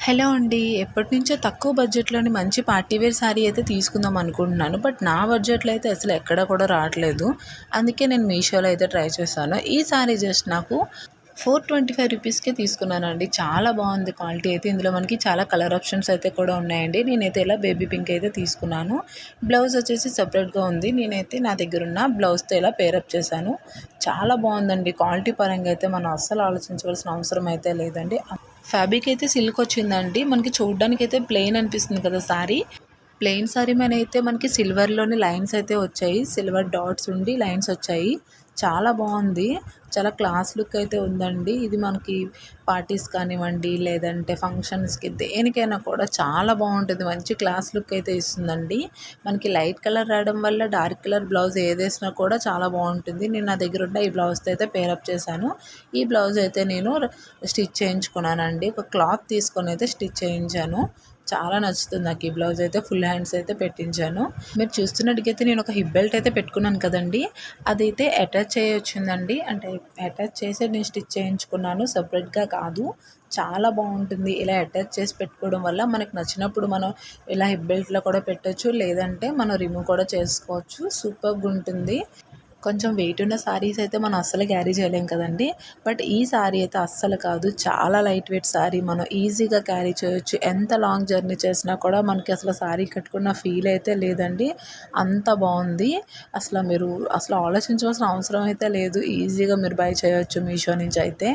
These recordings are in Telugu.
హలో అండి. ఎప్పటి నుంచో తక్కువ బడ్జెట్లోని మంచి పార్టీ వేర్ శారీ అయితే తీసుకుందాం అనుకుంటున్నాను. బట్ నా బడ్జెట్లో అయితే అసలు ఎక్కడ కూడా రావట్లేదు. అందుకే నేను మీషోలో అయితే ట్రై చేశాను. ఈ శారీ జస్ట్ నాకు ఫోర్ ట్వంటీ ఫైవ్ రూపీస్కే తీసుకున్నానండి. చాలా బాగుంది క్వాలిటీ అయితే. ఇందులో మనకి చాలా కలర్ ఆప్షన్స్ అయితే కూడా ఉన్నాయండి. నేనైతే ఇలా బేబీ పింక్ అయితే తీసుకున్నాను. బ్లౌజ్ వచ్చేసి సపరేట్గా ఉంది. నేనైతే నా దగ్గర ఉన్న బ్లౌజ్తో ఇలా పేరప్ చేశాను. చాలా బాగుందండి. క్వాలిటీ పరంగా అయితే మనం అస్సలు ఆలోచించవలసిన అవసరం అయితే లేదండి. ఫ్యాబ్రిక్ అయితే సిల్క్ వచ్చిందండి మనకి చూడడానికి అయితే ప్లెయిన్ అనిపిస్తుంది కదా సారీ. ప్లెయిన్ సారీ మీద అయితే మనకి సిల్వర్లోని లైన్స్ అయితే వచ్చాయి. సిల్వర్ డాట్స్ ఉండి లైన్స్ వచ్చాయి. చాలా బాగుంది. చాలా క్లాస్ లుక్ అయితే ఉందండి. ఇది మనకి పార్టీస్ కానివ్వండి లేదంటే ఫంక్షన్స్కి దేనికైనా కూడా చాలా బాగుంటుంది. మంచి క్లాస్ లుక్ అయితే ఇస్తుందండి. మనకి లైట్ కలర్ రావడం వల్ల డార్క్ కలర్ బ్లౌజ్ ఏదేసినా కూడా చాలా బాగుంటుంది. నేను నా దగ్గర ఉన్న ఈ బ్లౌజ్తో అయితే పేరప్ చేశాను. ఈ బ్లౌజ్ అయితే నేను స్టిచ్ చేయించుకున్నానండి. ఒక క్లాత్ తీసుకొని అయితే స్టిచ్ చేయించాను. చాలా నచ్చుతుంది నాకు ఈ బ్లౌజ్ అయితే. ఫుల్ హ్యాండ్స్ అయితే పెట్టించాను. మీరు చూస్తున్నట్టుకైతే నేను ఒక హిప్ బెల్ట్ అయితే పెట్టుకున్నాను కదండి. అదైతే అటాచ్ చేయొచ్చిందండి. అంటే అటాచ్ చేసే నేను స్టిచ్ చేయించుకున్నాను. సపరేట్గా కాదు. చాలా బాగుంటుంది ఇలా అటాచ్ చేసి పెట్టుకోవడం వల్ల. మనకు నచ్చినప్పుడు మనం ఇలా హిప్ బెల్ట్లో కూడా పెట్టచ్చు. లేదంటే మనం రిమూవ్ కూడా చేసుకోవచ్చు. సూపర్గా ఉంటుంది. కొంచెం వెయిట్ ఉన్న శారీస్ అయితే మనం అస్సలు క్యారీ చేయలేం కదండి. బట్ ఈ శారీ అయితే అస్సలు కాదు. చాలా లైట్ వెయిట్ శారీ మనం ఈజీగా క్యారీ చేయొచ్చు. ఎంత లాంగ్ జర్నీ చేసినా కూడా మనకి అసలు శారీ కట్టుకున్న ఫీల్ అయితే లేదండి. అంత బాగుంది. అసలు మీరు అసలు ఆలోచించవలసిన అవసరం అయితే లేదు. ఈజీగా మీరు బై చేయొచ్చు మీషో నుంచి అయితే.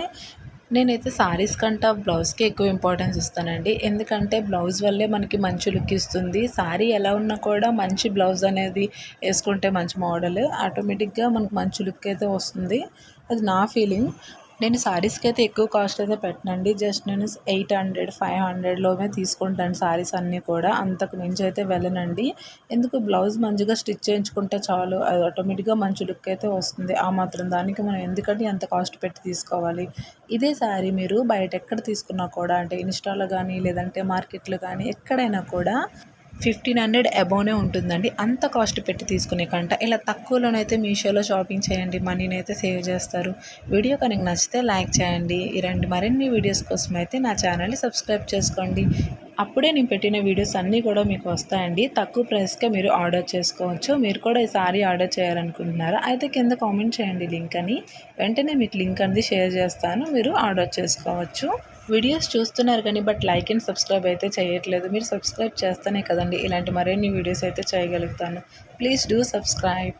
నేనైతే శారీస్ కంటే బ్లౌజ్కి ఎక్కువ ఇంపార్టెన్స్ ఇస్తానండి. ఎందుకంటే బ్లౌజ్ వల్లే మనకి మంచి లుక్ ఇస్తుంది. సారీ ఎలా ఉన్నా కూడా మంచి బ్లౌజ్ అనేది వేసుకుంటే మంచి మోడల్ ఆటోమేటిక్గా మనకు మంచి లుక్ అయితే వస్తుంది. అది నా ఫీలింగ్ నేను శారీస్కి అయితే ఎక్కువ కాస్ట్ అయితే పెట్టనండి. జస్ట్ నేను ఎయిట్ హండ్రెడ్ ఫైవ్ హండ్రెడ్లోనే తీసుకుంటాను శారీస్ అన్నీ కూడా. అంతకు మించి అయితే వెళ్ళనండి. ఎందుకు? బ్లౌజ్ మంచిగా స్టిచ్ చేయించుకుంటే చాలు. అది ఆటోమేటిక్గా మంచి లుక్ అయితే వస్తుంది. ఆ మాత్రం దానికి మనం ఎందుకంటే ఎంత కాస్ట్ పెట్టి తీసుకోవాలి? ఇదే శారీ మీరు బయట ఎక్కడ తీసుకున్నా కూడా అంటే ఇన్స్టాలో కానీ లేదంటే మార్కెట్లో కానీ ఎక్కడైనా కూడా ఫిఫ్టీన్ హండ్రెడ్ అబోనే ఉంటుందండి. అంత కాస్ట్ పెట్టి తీసుకునే కంట. ఇలా తక్కువలోనైతే మీషోలో షాపింగ్ చేయండి. మనీని అయితే సేవ్ చేస్తారు. వీడియో కనుక నచ్చితే లైక్ చేయండి. ఇలాంటి మరిన్ని వీడియోస్ కోసం అయితే నా ఛానల్ని సబ్స్క్రైబ్ చేసుకోండి. అప్పుడే నేను పెట్టిన వీడియోస్ అన్నీ కూడా మీకు వస్తాయండి. తక్కువ ప్రైస్కే మీరు ఆర్డర్ చేసుకోవచ్చు. మీరు కూడా ఈ సారీ ఆర్డర్ చేయాలనుకుంటున్నారా? అయితే కింద కామెంట్ చేయండి లింక్ అని. వెంటనే మీకు లింక్ అనేది షేర్ చేస్తాను. మీరు ఆర్డర్ చేసుకోవచ్చు. వీడియోస్ చూస్తున్నారు కానీ బట్ లైక్ అండ్ సబ్స్క్రైబ్ అయితే చేయట్లేదు. మీరు సబ్స్క్రైబ్ చేస్తేనే కదండి ఇలాంటి మరిన్ని వీడియోస్ అయితే చేయగలుగుతాను. Please do subscribe.